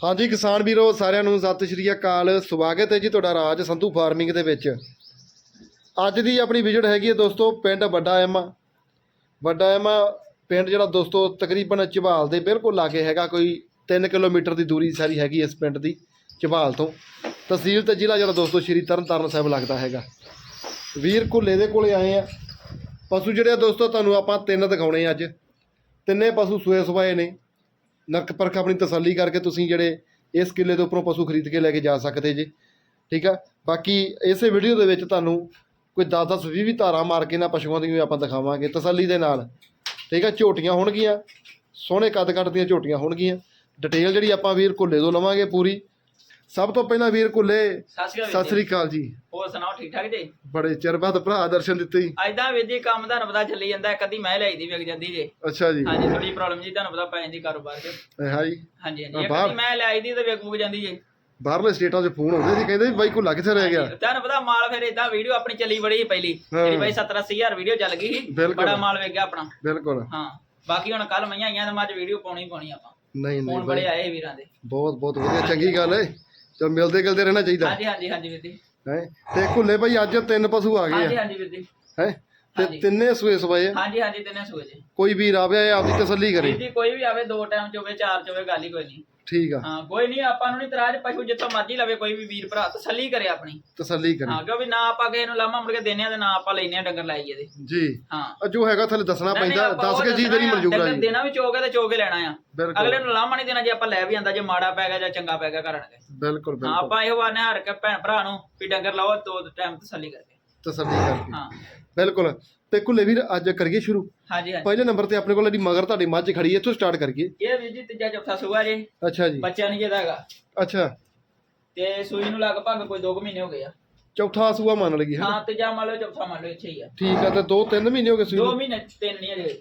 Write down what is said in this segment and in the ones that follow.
ਹਾਂਜੀ, ਕਿਸਾਨ ਵੀਰੋ, ਸਾਰਿਆਂ ਨੂੰ ਸਤਿ ਸ਼੍ਰੀ ਅਕਾਲ। ਸਵਾਗਤ ਹੈ ਜੀ ਤੁਹਾਡਾ ਰਾਜ ਸੰਧੂ ਫਾਰਮਿੰਗ ਦੇ ਵਿੱਚ। ਅੱਜ ਦੀ ਆਪਣੀ ਵਿਜ਼ਿਟ ਹੈਗੀ ਹੈ ਦੋਸਤੋ, ਪਿੰਡ ਵੱਡਾ ਐਮਾ। ਵੱਡਾ ਐਮਾ ਪਿੰਡ ਜਿਹੜਾ ਦੋਸਤੋ, ਤਕਰੀਬਨ ਝਬਾਲ ਦੇ ਬਿਲਕੁਲ ਲਾਗੇ ਹੈਗਾ, ਕੋਈ 3 ਕਿਲੋਮੀਟਰ ਦੀ ਦੂਰੀ ਸਾਰੀ ਹੈਗੀ ਇਸ ਪਿੰਡ ਦੀ, ਝਬਾਲ ਤੋਂ। ਤਹਿਸੀਲ ਤੇ ਜ਼ਿਲ੍ਹਾ ਜਿਹੜਾ ਦੋਸਤੋ, ਸ਼੍ਰੀ ਤਰਨਤਾਰਨ ਸਾਹਿਬ ਲੱਗਦਾ ਹੈਗਾ। ਵੀਰ ਘੁੱਲੇ ਦੇ ਕੋਲੇ ਆਏ ਆ। ਪਸ਼ੂ ਜਿਹੜੇ ਆ ਦੋਸਤੋ, ਤੁਹਾਨੂੰ ਆਪਾਂ ਤਿੰਨ ਦਿਖਾਉਣੇ ਅੱਜ। ਤਿੰਨੇ ਪਸ਼ੂ ਸੂਏ ਸੁਭਾਏ ਨੇ। ਨਰਕ ਪਰਖ ਆਪਣੀ ਤਸੱਲੀ ਕਰਕੇ ਤੁਸੀਂ ਜਿਹੜੇ ਇਸ ਕਿੱਲੇ ਦੇ ਉੱਪਰੋਂ ਪਸ਼ੂ ਖਰੀਦ ਕੇ ਲੈ ਕੇ ਜਾ ਸਕਦੇ ਜੇ, ਠੀਕ ਆ? ਬਾਕੀ ਇਸੇ ਵੀਡੀਓ ਦੇ ਵਿੱਚ ਤੁਹਾਨੂੰ ਕੋਈ 10-10 20 ਧਾਰਾਂ ਮਾਰ ਕੇ ਨਾ ਪਸ਼ੂਆਂ ਦੀ ਵੀ ਆਪਾਂ ਦਿਖਾਵਾਂਗੇ ਤਸੱਲੀ ਦੇ ਨਾਲ, ਠੀਕ ਆ? ਝੋਟੀਆਂ ਹੋਣਗੀਆਂ, ਸੋਹਣੇ ਕੱਦ ਕੱਟ ਦੀਆਂ ਝੋਟੀਆਂ ਹੋਣਗੀਆਂ ਡਿਟੇਲ ਜਿਹੜੀ ਆਪਾਂ ਵੀਰ ਘੁੱਲੇ ਤੋਂ ਲਵਾਂਗੇ ਪੂਰੀ ਸਭ ਤੋਂ ਪਹਿਲਾਂ ਵੀਰ ਘੁੱਲੇ ਸਤਿ ਸ਼੍ਰੀ ਅਕਾਲ ਜੀ। ਹੋਰ ਸੁਣਾਓ ਠੀਕ ਠਾਕ ਜੀ? ਬੜੇ ਚਿਰ ਬਾਅਦ ਭਰਾ ਦਰਸ਼ਨ ਦਿੱਤੇ ਜੀ। ਐਦਾਂ ਵੀਰ ਜੀ ਕੰਮ ਤੁਹਾਨੂੰ ਪਤਾ ਚੱਲੀ ਜਾਂਦਾ ਕਦੀ ਮੈਂ ਲਈ ਦੀ ਵਿਕ ਜਾਂਦੀ ਜੇ। ਅੱਛਾ ਜੀ। ਹਾਂਜੀ ਥੋੜੀ ਪ੍ਰੋਬਲਮ ਜੀ ਤੁਹਾਨੂੰ ਪਤਾ ਪੈ ਜਾਂਦੀ ਕਾਰੋਬਾਰ 'ਚ। ਹਾਂਜੀ ਹਾਂ, ਹਾਂਜੀ ਇੱਕ ਬਾਹਰ- ਕਦੀ ਮੈਂ ਲਈ ਦੀ ਤੇ ਵਿਕ ਮੁਕ ਜਾਂਦੀ ਜੇ। ਬਾਹਰਲੇ ਸਟੇਟਾਂ 'ਚ ਫੋਨ ਆਉਂਦੇ ਸੀ ਕਹਿੰਦੇ ਬਾਈ ਘੁੱਲਾ ਕਿੱਥੇ ਰਹਿ ਗਿਆ। ਤੁਹਾਨੂੰ ਪਤਾ ਮਾਲ ਫਿਰ ਇਦਾਂ ਵੀਡੀਓ ਆਪਣੀ ਚੱਲੀ ਬੜੀ ਪਹਿਲੀ। ਜਿਹੜੀ ਬਾਈ 70 80000 ਵੀਡੀਓ ਚੱਲ ਗਈ ਸੀ। ਬੜਾ ਮਾਲ ਵਿਕ ਗਿਆ ਆਪਣਾ। ਬਿਲਕੁਲ। ਹਾਂ ਬਾਕੀ ਹੁਣ ਕੱਲ ਮਈਆਂ ਆਈਆਂ ਤੇ ਮੈਂ ਅੱਜ ਵੀਡੀਓ ਪਾਉਣੀ ਪਾਉਣੀ ਆਪਾਂ। ਨਹੀਂ ਨਹੀਂ ਫੋਨ ਬੜੇ ਆਏ ਵੀਰਾਂ ਦੇ। ਬਹੁਤ ਬਹੁਤ ਵਧੀਆ ਚੰਗੀ ਗੱਲ ਹੈ ਚਲ ਮਿਲਦੇ ਗਿਲਦੇ ਰਹਿਣਾ ਚਾਹੀਦਾ। ਹਾਂਜੀ ਹਾਂਜੀ ਹਾਂਜੀ ਵੀਰ ਜੀ। ਹੈ? ਤੇ ਘੁੱਲੇ ਭਾਈ ਅੱਜ ਤਿੰਨ ਪਸ਼ੂ ਆ ਹਾਂਜੀ ਗਏ ਆ। ਹਾਂਜੀ ਵੀਰ ਜੀ। ਹੈ? ਤੇ ਹਾਂਜੀ। ਤਿੰਨੇ ਸੂਏ ਸਵਾਏ ਆ। ਹਾਂਜੀ ਹਾਂਜੀ ਤਿੰਨੇ ਸੂਏ ਜੀ। ਕੋਈ ਵੀਰ ਆਵੇ ਆਪਦੀ ਤਸੱਲੀ ਕਰੇ। ਵੀਰ ਜੀ ਕੋਈ ਵੀ ਆਵੇ ਦੋ ਟਾਈਮ ਚ ਹੋਵੇ ਚਾਰ ਚ ਹੋਵੇ ਗੱਲ ਹੀ ਕੋਈ ਨਹੀਂ। ਠੀਕ ਆ। ਹਾਂ ਕੋਈ ਨਹੀਂ ਆਪਾਂ ਨੂੰ ਨਹੀਂ ਤਰਾਜ ਪਸ਼ੂ ਜਿੱਥੋਂ ਮਰਜ਼ੀ ਲਵੇ ਕੋਈ ਵੀ ਵੀਰ ਭਰਾ ਤਸੱਲੀ ਕਰੇ ਆਪਣੀ। ਤਸੱਲੀ ਕਰੇ। ਹਾਂ ਕਿਉਂਕਿ ਨਾ ਆਪਾਂ ਕਿਸੇ ਨੂੰ ਲਾਮਾ ਮੁੜ ਕੇ ਦੇਣੇ ਆ ਤੇ ਨਾ ਆਪਾਂ ਲੈਨੇ ਆ ਡੰਗਰ ਲਾਈਏ ਦੇ ਜੀ। ਹਾਂ। ਜੋ ਹੈਗਾ ਥੱਲੇ ਦੱਸਣਾ ਨਹੀਂ, ਨਹੀਂ, ਪੈਂਦਾ ਆਪਾਂ ਉਹ ਕੇ ਜੀ ਆ ਡੰਗਰ ਜੀ। ਦੇਣਾ ਵੀ ਚੋਕੇ ਤੇ ਚੋਕੇ ਲੈਣਾ ਆ। ਅਗਲੇ ਨੂੰ ਲਾਮਾ ਨਹੀਂ ਦੇਣਾ ਜੇ ਆਪਾਂ ਲੈ ਵੀ ਆਂਦਾ ਜੇ ਮਾੜਾ ਪੈ ਗਿਆ ਜਾਂ ਚੰਗਾ ਪੈ ਗਿਆ ਕਰਨਗੇ ਬਿਲਕੁਲ ਹਾਂ ਬਿਲਕੁਲ। ਆਪਾਂ ਇਹੋ ਆਨੇ ਹਰ ਕੇ ਭੈਣ ਭਰਾ ਨੂੰ ਵੀ ਡੰਗਰ ਲਾਓ ਦੋ ਟਾਈਮ ਤਸੱਲੀ ਕਰਕੇ। ਤਸੱਲੀ ਕਰਕੇ। ਹਾਂ। ਬਿਲਕੁਲ। ਤੇ ਘੁੱਲੇ ਵੀਰ ਅੱਜ ਕਰੀਏ ਸ਼ੁਰੂ? ਹਾਂਜੀ ਹਾਂਜੀ। ਪਹਿਲੇ ਨੰਬਰ ਤੇ ਆਪਣੇ ਕੋਲ ਜਿਹੜੀ ਮਗਰ ਤੁਹਾਡੀ ਮੱਝ ਖੜੀ ਹੈ ਇੱਥੋਂ ਸਟਾਰਟ ਕਰੀਏ। ਇਹ ਵੀਰ ਜੀ ਤੀਜਾ ਚੌਥਾ ਸੂਆ ਜੇ। ਅੱਛਾ ਜੀ। ਬੱਚਿਆਂ ਨਹੀਂ ਜਿਹਦਾ ਹੈਗਾ। ਅੱਛਾ। ਤੇ ਸੂਈ ਨੂੰ ਲਗਭਗ ਕੋਈ 2 ਮਹੀਨੇ ਹੋ ਗਏ ਆ। ਚੌਥਾ ਸੂਆ ਮੰਨ ਲਈਏ ਹੈ ਹਾਂ ਤੀਜਾ ਮੰਨ ਲਓ ਚੌਥਾ ਮੰਨ ਲਓ ਇੱਥੇ ਹੀ ਆ। ਠੀਕ ਆ ਤੇ 2-3 ਮਹੀਨੇ ਹੋ ਗਏ ਸੂਈ 2 ਨੂੰ? ਮਹੀਨੇ ਤਿੰਨ ਨਹੀਂ ਅਜੇ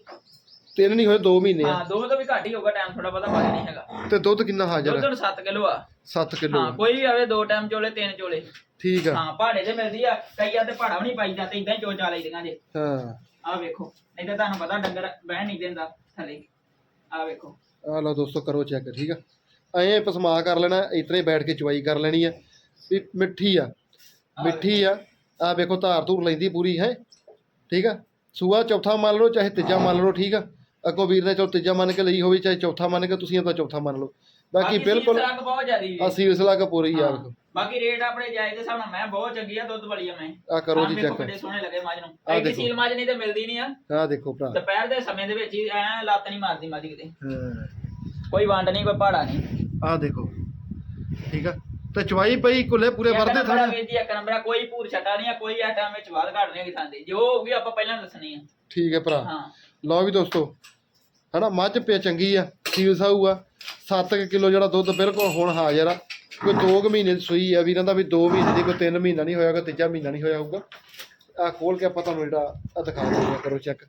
ਤਿੰਨ ਨਹੀਂ ਹੋਏ 2 ਮਹੀਨੇ ਆ। ਹਾਂ ਦੋ ਤੋਂ ਵੀ ਘੱਟ ਹੀ ਹੋਊਗਾ ਟਾਈਮ ਥੋੜਾ ਬਹੁਤਾ ਵੱਧ ਨਹੀਂ ਹੈਗਾ। ਤੇ ਦੁੱਧ ਕਿੰਨਾ ਹਾਜ਼ਰ ਦੁੱਧ ਹੈ ਹੁਣ 7 ਕਿਲੋ ਆ। 7 ਕਿਲੋ ਹਾਂ ਕੋਈ ਵੀ ਆਵੇ ਦੋ ਟਾਈਮ ਚੋਲੇ ਤਿੰਨ ਚੋਲੇ। ਠੀਕ ਆ। ਹਾਂ ਪਹਾੜੇ ਤੇ ਮਿਲਦੀ ਆ ਕਈਆਂ ਤੇ ਪਹਾੜਾ ਵੀ ਨਹੀਂ ਪਾਈਦਾ ਤੇ ਇਦਾਂ ਹੀ ਚੋ ਚਾ ਲਈਆਂ ਜੇ। ਹਾਂ। ਆਹ ਵੇਖੋ ਨਹੀਂ ਤਾਂ ਤੁਹਾਨੂੰ ਪਤਾ ਡੰਗਰ ਬਹਿ ਨਹੀਂ ਦਿੰਦਾ ਥੱਲੇ। ਆਹ ਵੇਖੋ। ਆ ਲਓ ਦੋਸਤੋ ਕਰੋ ਚੈੱਕ ਠੀਕ ਆ? ਐਂ ਪਸਮਾ ਕਰ ਲੈਣਾ ਇਤਨੇ ਬੈਠ ਕੇ ਚਵਾਈ ਕਰ ਲੈਣੀ ਆ। ਵੀ ਮਿੱਠੀ ਆ ਮਿੱਠੀ ਆ। ਆ ਵੇਖੋ ਧਾਰ ਧੂਰ ਲੈਂਦੀ ਪੂਰੀ ਹੈ? ਠੀਕ ਆ? ਸੂਆ ਚੌਥਾ ਮੰਨ ਲਓ ਚਾਹੇ ਤੀਜਾ ਮੰਨ ਲਓ ਠੀਕ ਆ? ਅੱਗੋਂ ਵੀਰ ਨੇ ਚਲੋ ਤੀਜਾ ਮੰਨ ਕੇ ਲਈ ਹੋਵੇ ਚਾਹੇ ਚੌਥਾ ਮੰਨ ਕੇ ਤੁਸੀਂ ਇਹਦਾ ਚੌਥਾ ਮੰਨ ਲਓ। ਬਾਕੀ ਬਿਲਕੁਲ ਰੰਗ ਬਹੁਤ ਜ਼ਿਆਦੀ ਆ ਸੀਲਸਲਾ ਕਪੂਰੀ ਆ। ਵੇਖੋ ਬਾਕੀ ਰੇਟ ਆਪਣੇ ਜਾਇਜ਼ ਦੇ ਹਿਸਾਬ ਨਾਲ ਮੈਂ ਬਹੁਤ ਚੰਗੀ ਆ ਦੁੱਧ ਵਾਲੀ ਆ ਮੈਂ। ਆ ਕਰੋ ਜੀ ਚੈੱਕ ਕਿੱਡੇ ਸੋਹਣੇ ਲੱਗੇ ਮੱਝ ਨੂੰ। ਆਹ ਐਡੀ ਦੇਖੋ। ਸੀਲ ਮੱਝ ਨਹੀਂ ਤੇ ਮਿਲਦੀ ਨਹੀਂ ਆ। ਆ ਦੇਖੋ ਭਰਾ। ਦੁਪਹਿਰ ਦੇ ਸਮੇਂ ਦੇ ਵਿੱਚ ਹੀ ਐ ਲੱਤ ਨਹੀਂ ਮਾਰਦੀ ਮੱਝ ਕਿਤੇ। ਹਾਂ। ਕੋਈ ਵੰਡ ਨਹੀਂ ਕੋਈ ਪਹਾੜਾ ਨਹੀਂ। ਆ ਦੇਖੋ। ਠੀਕ ਆ। ਤੇ ਚਵਾਈ ਪਈ ਕੁੱਲੇ ਪੂਰੇ ਵਰਦੇ ਥਾਣਾ। ਥਾਣੇ ਇੱਕ ਨੰਬਰ ਕੋਈ ਪੂਰ ਛੱਟਾ ਨਹੀਂ ਆ ਕੋਈ ਟਾਈਮ ਵਿੱਚ ਵਾਦ ਘਾਟ ਨਹੀਂ ਖਾਂਦੇ ਜੋ ਹੋਊਗੀ ਆਪਾਂ ਪਹਿਲਾਂ ਦੱਸਣੀ ਆ। ਠੀਕ ਹੈ ਭਰਾ। ਹਾਂ। ਲਓ ਵੀ ਦੋਸਤੋ ਹਨਾ ਮੱਝ ਪਿਆ ਚੰਗੀ ਆ ਸੀਲ ਸਾਊ ਆ 7 ਕਿਲੋ ਜਿਹੜਾ ਦੁੱਧ ਬਿਲਕੁਲ ਹੁਣ ਹਾਜ਼ਰ ਆ। ਕੋਈ 2 ਮਹੀਨੇ ਦੀ ਸੂਈ ਆ ਵੀਰਾਂ ਦਾ ਵੀ 2 ਮਹੀਨੇ ਦੀ ਕੋਈ 3 ਮਹੀਨਾ ਨਹੀਂ ਹੋਇਆਗਾ ਤੀਜਾ ਮਹੀਨਾ ਨਹੀਂ ਹੋਇਆ ਹੋਊਗਾ। ਆ ਖੋਲ ਕੇ ਆਪਾਂ ਤੁਹਾਨੂੰ ਜਿਹੜਾ ਆ ਦਿਖਾ ਦਿੰਦੇ ਆ ਕਰੋ ਚੈੱਕ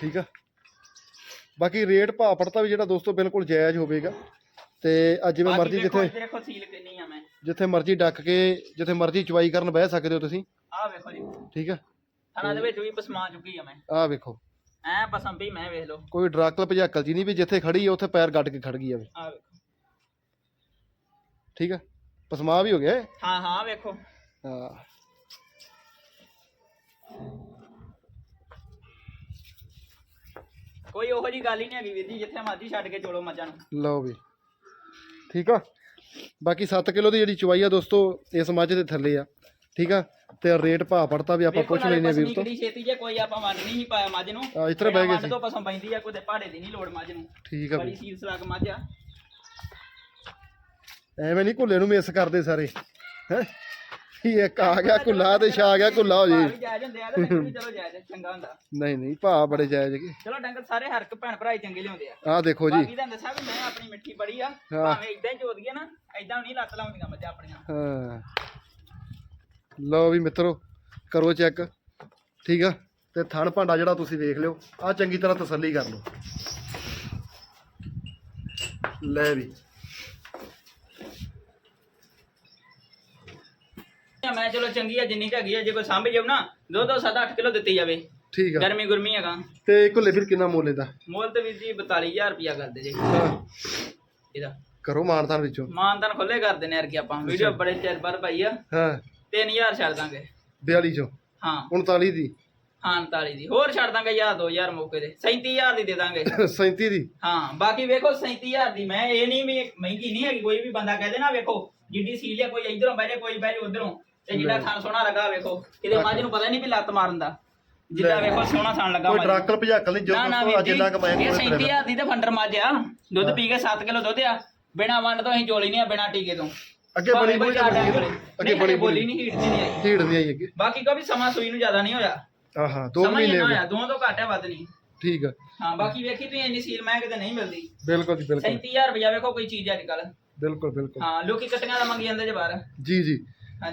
ਠੀਕ ਆ? ਬਾਕੀ ਰੇਟ ਭਾਅ ਪੜਤਾ ਵੀ ਜਿਹੜਾ ਦੋਸਤੋ ਬਿਲਕੁਲ ਜਾਇਜ਼ ਹੋਵੇਗਾ। ਤੇ ਅੱਜ ਜਿਵੇਂ ਮਰਜ਼ੀ ਜਿੱਥੇ ਦੇਖੋ ਸੀਲ ਕਿੰਨੀ ਆ ਮੈਂ। ਜਿੱਥੇ ਮਰਜ਼ੀ ਡੱਕ ਕੇ ਜਿੱਥੇ ਮਰਜ਼ੀ ਚਵਾਈ ਕਰਨ ਬਹਿ ਸਕਦੇ ਹੋ ਤੁਸੀਂ। ਆਹ ਵੇਖੋ ਜੀ। ਠੀਕ ਆ? ਥਾਣਾ ਦੇ ਵਿੱਚ ਵੀ ਪਸਮਾ ਚੁੱਕੀ ਆ ਮੈਂ। ਆਹ ਵੇਖੋ। ਐ ਪਸਮ ਵੀ ਮੈਂ ਵੇਖ ਲਓ। ਕੋਈ ਡਰਾਕਲ ਭਜਾਕਲ ਜੀ ਨਹੀਂ ਵੀ ਜਿੱਥੇ ਖੜੀ ਆ ਉੱਥੇ ਪੈਰ ਗੱਡ ਕੇ ਖੜ ਗਈ ਆਹ ਵੇਖੋ। ਠੀਕ ਆ? ਪਸਮਾ ਵੀ ਹੋ ਗਿਆ ਇਹ। ਹਾਂ ਹਾਂ ਵੇਖੋ। ਹਾਂ ਕੋਈ ਉਹੋ ਜੀ ਗੱਲ ਹੀ ਨਹੀਂ ਹੈਗੀ ਵੀਰ ਜੀ ਜਿੱਥੇ ਮਰਜ਼ੀ ਛੱਡ ਕੇ ਚੋਲੋ ਮੱਝਾਂ ਨੂੰ। ਲਓ ਵੀ। ਠੀਕ ਆ? ਬਾਕੀ 7 ਕਿਲੋ ਦੀ ਜਿਹੜੀ ਚਵਾਈ ਆ ਦੋਸਤੋ ਇਸ ਮੱਝ ਦੇ ਥੱਲੇ ਆ। ਠੀਕ ਆ? ਤੇ ਰੇਟ ਭਾਅ ਪੜਤਾ ਵੀ ਆਪਾਂ ਪੁੱਛ ਲੈਨੇ ਆ ਵੀਰ ਤੋਂ। ਛੇਤੀ ਜੇ ਕੋਈ ਆਪਾਂ ਵੰਡ ਨਹੀਂ ਪਾਇਆ ਮੱਝ ਨੂੰ। ਆ, ਇਸ ਤਰ੍ਹਾਂ ਬਹਿ ਗਏ ਸੀ। ਤੋਂ ਪਸਮ ਪੈਂਦੀ ਆ ਕੋਈ ਤੇ ਪਹਾੜੇ ਦੀ ਨਹੀਂ ਲੋੜ ਮੱਝ ਨੂੰ। ਠੀਕ ਆ ਬੜੀ ਵੀ ਸੀਲ ਸਲਾਕ ਮੱਝ ਆ। ਐਵੇਂ ਨਹੀਂ ਕੁੱਲੇ ਨੂੰ ਮਿਸ ਕਰਦੇ ਸਾਰੇ। ਹੈ? ਇੱਕ ਆ ਗਿਆ ਕੁੱਲਾ ਤੇ ਛਾ ਗਿਆ ਕੁੱਲਾ ਹੋ ਜੀ। ਵੀ ਜਾਇਜ਼ ਹੁੰਦੇ ਆ ਤੇ ਡੰਗਰ ਵੀ ਚਲੋ ਜਾਇਜ਼ ਚੰਗਾ ਹੁੰਦਾ। ਨਹੀਂ ਨਹੀਂ ਭਾਅ ਬੜੇ ਜਾਇਜ਼ ਹੈਗੇ। ਚਲੋ ਡੰਗਰ ਸਾਰੇ ਹਰ ਇੱਕ ਭੈਣ ਭਰਾ ਹੀ ਚੰਗੇ ਲਿਆਉਂਦੇ ਆ। ਆਹ ਦੇਖੋ ਜੀ। ਬਾਕੀ ਤਾਂ ਦੱਸਿਆ ਵੀ ਮੈਂ ਆਪਣੀ ਮਿੱਠੀ ਬੜੀ ਆ। ਭਾਵੇਂ ਇਦਾਂ ਹੀ ਚੋਦੀਆਂ ਨਾ ਇਦਾਂ ਨਹੀਂ ਲੱਤ ਲਾਉਂਦੀਆਂ ਮੱਝਾਂ ਆਪਣੀਆਂ। ਹਾਂ। ਲਓ ਵੀ ਮਿੱਤਰੋ ਕਰੋ ਚੈੱਕ। ਠੀਕ ਆ? ਤੇ ਥਣ ਭਾਂਡਾ ਜਿਹੜਾ ਤੁਸੀਂ ਵੇਖ ਲਿਓ ਆ ਚੰਗੀ ਤਰ੍ਹਾਂ ਤਸੱਲੀ ਕਰ ਲਓ। ਲੈ ਵੀ। ਮੈਂ ਚਲੋ ਚੰਗੀ ਆ ਜਿੰਨੀ ਹੈਗੀ ਆ ਜੇ ਕੋਈ ਸਾਂਭ ਜਾਉ ਨਾ ਦੋ ਦੋ ਸੱਤ 8 ਕਿਲੋ ਦਿੱਤੀ ਜਾਵੇ। ਠੀਕ ਆ। ਗਰਮੀ ਗੁਰਮੀ ਹੈਗਾ। ਤੇ ਘੁੱਲੇ ਵੀਰ ਕਿੰਨਾ ਮੁੱਲ ਇਹਦਾ? ਮੁੱਲ ਤੇ ਵੀਰ ਜੀ 42000 ਰੁਪਿਆ ਕਰਦੇ ਜੇ। ਇਹਦਾ। ਕਰੋ ਮਾਨਤਾਨ ਵਿੱਚੋਂ। ਮਾਨਦਾਨ ਖੁੱਲੇ ਕਰ ਦਿੰਨੇ ਯਾਰ ਕਿ ਆਪਾਂ। ਵੀਡੀਓ ਬੜੇ ਚਿਰ ਬਾਅਦ ਪਾਈ ਆ। ਹਾਂ। 3000 ਛੱਡ ਦਾਂਗੇ। 42 ਚੋਂ? ਹਾਂ। 39 ਦੀ? ਹਾਂ 39 ਦੀ। ਹੋਰ ਛੱਡ ਦਾਂਗੇ ਯਾਰ 2000 ਮੌਕੇ ਤੇ। 37000 ਦੀ ਦੇ ਦਾਂਗੇ। 37 ਦੀ? ਹਾਂ ਬਾਕੀ ਵੇਖੋ 37000 ਦੀ। ਮੈਂ ਇਹ ਨਹੀਂ ਵੀ ਮਹਿੰਗੀ ਨਹੀਂ ਹੈਗੀ ਕੋਈ ਵੀ ਬੰਦਾ ਕਹਦੇ ਨਾ ਵੇਖੋ ਜਿੱਡੀ ਸੀਲ ਹੈ ਕੋਈ ਇਧਰੋਂ ਬਹਿ ਜਾ ਕੋਈ ਬਹਿ ਜਾ ਉਧਰੋਂ। ਤੇ ਜਿਹੜਾ ਥਣ ਸੋਹਣਾ ਲੱਗਾ ਵੇਖੋ ਕਿਤੇ ਮੱਝ ਨੂੰ ਪਤਾ ਨਹੀਂ ਵੀ ਲੱਤ ਮਾਰਨ ਦਾ। ਜਿੱਦਾਂ ਵੇਖੋ ਸੋਹਣਾ ਥਣ ਲੱਗਾ ਕੋਈ। ਡਰਾਕਲ ਭਜਾਕਲ ਨਹੀਂ ਜੋ ਅੱਜ ਇੰਨਾ ਕਮਾਇਆ ਕੋਈ 37000 ਦੀ ਤੇ ਫੰਡਰ ਮੱਝ ਆ ਦੁੱਧ ਪੀ ਕੇ 7 ਕਿਲੋ ਦੁੱਧ ਆ। ਬਿਨਾ ਵੰਡ ਤੋਂ ਅਸੀਂ ਚੋਲੀ ਨਹੀਂ ਆ ਬਿਨਾ ਟੀਕੇ ਤੋਂ। ਅੱਗੇ ਬਣੀ ਟਾਈਮ ਅੱਗੇ ਬਣੀ ਬੋਲੀ ਨਹੀਂ ਹੀਟ ਨਹੀਂ ਆਈ। ਢੀੜ ਨਹੀਂ ਆਈ ਅੱਗੇ। ਬਾਕੀ ਕੋਈ ਵੀ ਸਮਾਂ ਸੂਈ ਨੂੰ ਜ਼ਿਆਦਾ ਨਹੀਂ ਹੋਇਆ। ਆਹਾ 2 ਸਮਾਂ ਹੀ ਮਹੀਨੇ ਹੋ ਗਏ। ਹੋਇਆ ਦੋਵਾਂ ਤੋਂ ਘੱਟ ਹੈ ਵੱਧ ਨਹੀਂ। ਠੀਕ ਆ। ਹਾਂ ਬਾਕੀ ਵੇਖੀ ਤੁਸੀਂ ਇੰਨੀ ਸੀਲ ਮੈਂ ਕਿਤੇ ਨਹੀਂ ਮਿਲਦੀ। ਬਿਲਕੁਲ ਜੀ ਬਿਲਕੁਲ। 37000 ਰੁਪਇਆ ਵੇਖੋ ਕੋਈ ਚੀਜ਼ ਅੱਜ ਕੱਲ ਬਿਲਕੁਲ ਬਿਲਕੁਲ। ਹਾਂ ਲੋਕੀ ਕੱਟੀਆਂ ਦਾ ਮੰਗੀ ਜਾਂਦੇ ਜੇ ਬਾਹਰ। ਜੀ ਜੀ।